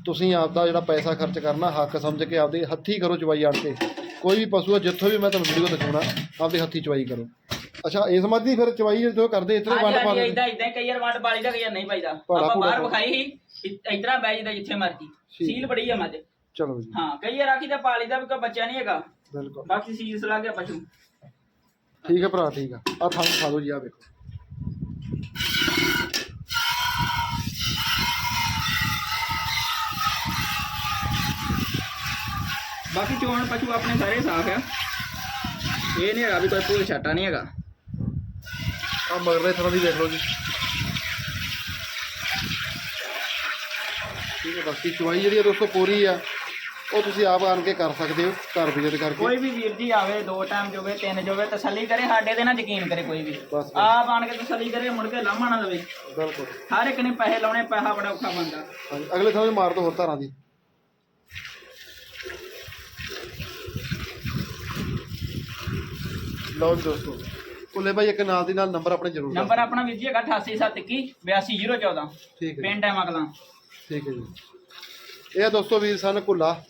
ਤੁਸੀਂ ਆਪਦਾ ਜਿਹੜਾ ਪੈਸਾ ਖਰਚ ਕਰਨਾ ਹੱਕ ਸਮਝ ਕੇ ਆਪਦੇ ਹੱਥੀ ਕਰੋ ਚਵਾਈ ਆਣ ਕੇ। ਕੋਈ ਵੀ ਪਸ਼ੂ ਆ ਜਿੱਥੋਂ ਵੀ ਮੈਂ ਤੁਹਾਨੂੰ ਵੀਡੀਓ ਦਿਖਾਉਣਾ ਆਪਦੇ ਹੱਥੀ ਚਵਾਈ ਕਰੋ। ਅੱਛਾ ਇਸ ਮੱਝ ਦੀ ਫਿਰ ਚਵਾਈ ਤੁਸੀਂ ਕਰਦੇ ਇਤਨੇ ਹਾਂਜੀ ਵੰਡ ਪਾ ਹਾਂਜੀ ਦਿੰਦੇ ਇਦਾਂ ਇਦਾਂ ਕਈ ਵਾਰ ਵੰਡ ਪਾਲੀ ਦਾ ਕਈ ਵਾਰ ਨਹੀਂ ਪਾਈਦਾ। ਭਾੜਾ ਆਪਾਂ ਭੂੜਾ ਬਾਹਰ ਵਿਖਾਈ। ਸੀ ਇਤਨਾ ਬੈ ਜਿੱਦਾਂ ਜਿੱਥੇ ਮਰਜ਼ੀ। ਠੀਕ। ਸੀਲ ਬੜੀ ਆ ਮੱਝ। ਚਲੋ ਜੀ। ਹਾਂ ਕਈ ਵਾਰ ਆਖੀ ਤਾਂ ਪਾਲੀ ਦਾ ਵੀ ਕੋਈ ਬੱਚਾ ਨਹੀਂ ਹੈਗਾ। ਬਿਲਕੁਲ। ਬਾਕੀ ਸੀਲ ਸਲਾ ਗਿਆ ਪਸ਼ੂ ਠੀਕ ਹੈ ਭਰਾ ਠੀਕ ਆ। ਆ ਥਾਂ ਖਾ ਲਓ ਜੀ ਆ ਵੇਖੋ। ਬਾਕੀ ਚੋਣ ਪਸ਼ੂ ਆਪਣੇ ਸਾਰੇ ਸਾਫ਼ ਆ। ਇਹ ਨਹੀਂ ਹੈਗਾ ਵੀ ਕੋਈ ਭੂਲ ਛਾਟਾ ਨਹੀਂ ਹੈਗਾ। ਆ ਮਗਰਲੇ ਥਾਂ ਦੀ ਦੇਖ ਲਓ ਜੀ। ਠੀਕ ਹੈ ਬਾਕੀ ਚਵਾਈ ਜਿਹੜੀ ਆ ਦੋਸਤੋ ਪੂਰੀ ਆ। ਉਹ ਤੁਸੀਂ ਆਪ ਆਣ ਕੇ ਕਰ ਸਕਦੇ ਹੋ ਘਰ ਵਿਜ਼ਿਟ ਕਰਕੇ। ਕੋਈ ਵੀ ਵੀਰ ਜੀ ਆਵੇ ਦੋ ਟਾਈਮ ਜੋਵੇ ਤਿੰਨ ਜੋਵੇ ਤਸੱਲੀ ਕਰੇ ਸਾਡੇ ਤੇ ਨਾ ਯਕੀਨ ਕਰੇ ਕੋਈ ਵੀ। ਬਸ ਆਪ ਆਣ ਕੇ ਤਸੱਲੀ ਕਰੇ ਮੁੜ ਕੇ ਲਾਮਾ ਨਾ ਲਵੇ। ਬਿਲਕੁਲ। ਹਰ ਇੱਕ ਨੇ ਪੈਸੇ ਲਾਉਣੇ ਪੈਸਾ ਬੜਾ ਔਖਾ ਬੰਦਾ ਹਾਂਜੀ ਅਗਲੇ ਥਾਂ 'ਤੇ ਮਾਰ ਦੋ ਹੋਰ ਧਾਰਾਂ ਦੀ। ਲਓ ਜੀ ਦੋਸਤੋ ਕੁੱਲੇ ਭਾਈ ਇੱਕ ਨਾਲ ਦੀ ਨਾਲ ਨੰਬਰ ਆਪਣੇ ਜ਼ਰੂਰ ਦੱਸ ਨੰਬਰ ਆਪਣਾ ਵੀਰ ਜੀ ਹੈਗਾ 88721 82014 ਠੀਕ ਹੈ ਜੀ, ਪਿੰਡ ਹੈ ਮਗਲਾਂ। ਠੀਕ ਹੈ ਜੀ। ਇਹ ਦੋਸਤੋ ਵੀਰ ਸਨ ਕੁੱਲਾ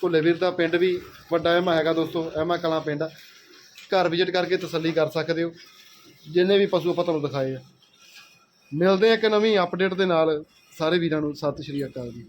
ਕੁੱਲੇ ਵੀਰ ਦਾ ਪਿੰਡ ਵੀ ਵੱਡਾ ਐਮਾ ਹੈਗਾ ਦੋਸਤੋ, ਐਮਾ ਕਲਾਂ ਪਿੰਡ ਘਰ ਵਿਜ਼ਿਟ ਕਰਕੇ ਤਸੱਲੀ ਕਰ ਸਕਦੇ ਹੋ। ਜਿੰਨੇ ਵੀ ਪਸ਼ੂ ਆਪਾਂ ਤੁਹਾਨੂੰ ਦਿਖਾਏ ਆ। ਮਿਲਦੇ ਆ ਇੱਕ ਨਵੀਂ ਅਪਡੇਟ ਦੇ ਨਾਲ। ਸਾਰੇ ਵੀਰਾਂ ਨੂੰ ਸਤਿ ਸ਼੍ਰੀ ਅਕਾਲ ਜੀ।